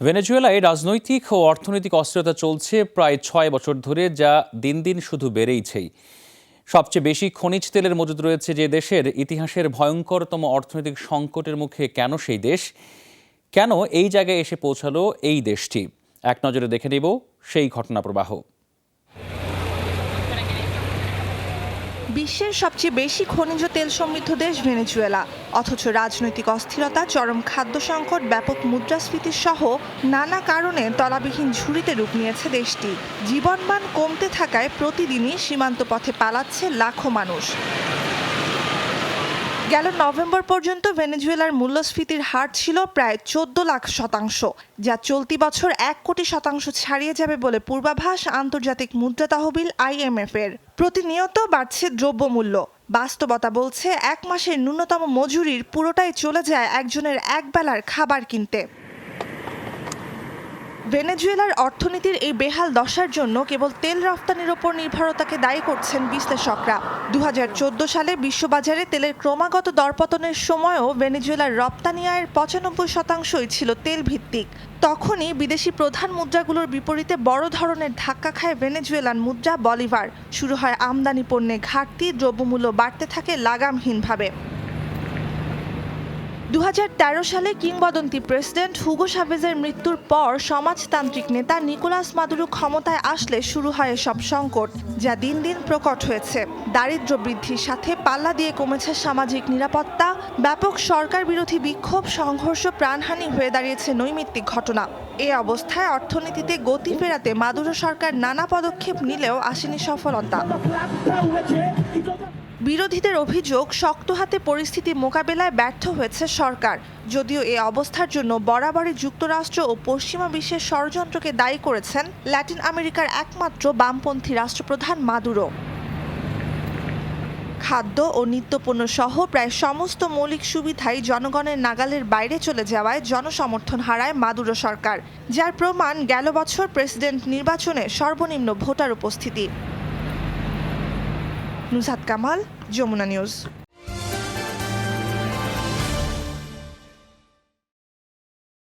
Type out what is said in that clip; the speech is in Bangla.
ভেনেজুয়েলায় রাজনৈতিক ও অর্থনৈতিক অস্থিরতা চলছে প্রায় ছয় বছর ধরে, যা দিন দিন শুধু বেড়েইছেই। সবচেয়ে বেশি খনিজ তেলের মজুদ রয়েছে যে দেশের ইতিহাসের ভয়ঙ্করতম অর্থনৈতিক সংকটের মুখে কেন সেই দেশ? কেন এই জায়গায় এসে পৌঁছালো এই দেশটি? এক নজরে দেখে নেব সেই ঘটনা প্রবাহ বিশ্বের সবচেয়ে বেশি খনিজ তেল সমৃদ্ধ দেশ ভেনেজুয়েলা। অথচ রাজনৈতিক অস্থিরতা, চরম খাদ্য সংকট, ব্যাপক মুদ্রাস্ফীতি সহ নানা কারণে তলাবিহীন ঝুড়িতে রূপ নিয়েছে দেশটি। জীবনমান কমতে থাকায় প্রতিদিনই সীমান্ত পথে পালাচ্ছে লাখো মানুষ। গেল নভেম্বর পর্যন্ত ভেনেজুয়েলার মূল্যস্ফীতির হার ছিল প্রায় চোদ্দ লাখ শতাংশ, যা চলতি বছর এক কোটি শতাংশ ছাড়িয়ে যাবে বলে পূর্বাভাস আন্তর্জাতিক মুদ্রা তহবিল আইএমএফ এর। প্রতিনিয়ত বাড়ছে দ্রব্যমূল্য। বাস্তবতা বলছে, এক মাসের ন্যূনতম মজুরির পুরোটাই চলে যায় একজনের একবেলার খাবার কিনতে। ভেনেজুয়েলার অর্থনীতির এই বেহাল দশার জন্য কেবল তেল রফতানির ওপর নির্ভরতাকে দায়ী করছেন বিশ্লেষকরা। দু হাজার চোদ্দ সালে বিশ্ববাজারে তেলের ক্রমাগত দরপতনের সময়ও ভেনেজুয়েলার রপ্তানি আয়ের পঁচানব্বই শতাংশই ছিল তেল ভিত্তিক তখনই বিদেশি প্রধান মুদ্রাগুলোর বিপরীতে বড় ধরনের ধাক্কা খায় ভেনেজুয়েলান মুদ্রা বলিভার। শুরু হয় আমদানি পণ্যে ঘাটতি, দ্রব্যমূল্য বাড়তে থাকে লাগামহীনভাবে। দু হাজার তেরো সালে কিংবদন্তি প্রেসিডেন্ট হুগো সাভেজের মৃত্যুর পর সমাজতান্ত্রিক নেতা নিকোলাস মাদুরো ক্ষমতায় আসলে শুরু হয় সব সংকট, যা দিন দিন প্রকট হয়েছে। দারিদ্র্য বৃদ্ধির সাথে পাল্লা দিয়ে কমেছে সামাজিক নিরাপত্তা, ব্যাপক সরকার বিরোধী বিক্ষোভ, সংঘর্ষ, প্রাণহানি হয়ে দাঁড়িয়েছে নৈমিত্তিক ঘটনা। এ অবস্থায় অর্থনীতিতে গতি ফেরাতে মাদুরো সরকার নানা পদক্ষেপ নিলেও আসেনি সফলতা। বিরোধীদের অভিযোগ, শক্ত হাতে পরিস্থিতি মোকাবেলায় ব্যর্থ হয়েছে সরকার। যদিও এ অবস্থার জন্য বরাবরই যুক্তরাষ্ট্র ও পশ্চিমা বিশ্বের ষড়যন্ত্রকে দায়ী করেছেন ল্যাটিন আমেরিকার একমাত্র বামপন্থী রাষ্ট্রপ্রধান মাদুরো। খাদ্য ও নিত্যপণ্য সহ প্রায় সমস্ত মৌলিক সুবিধাই জনগণের নাগালের বাইরে চলে যাওয়ায় জনসমর্থন হারায় মাদুরো সরকার, যার প্রমাণ গেল বছর প্রেসিডেন্ট নির্বাচনে সর্বনিম্ন ভোটার উপস্থিতি। নুসাদ কামাল যমুনা নিউজ।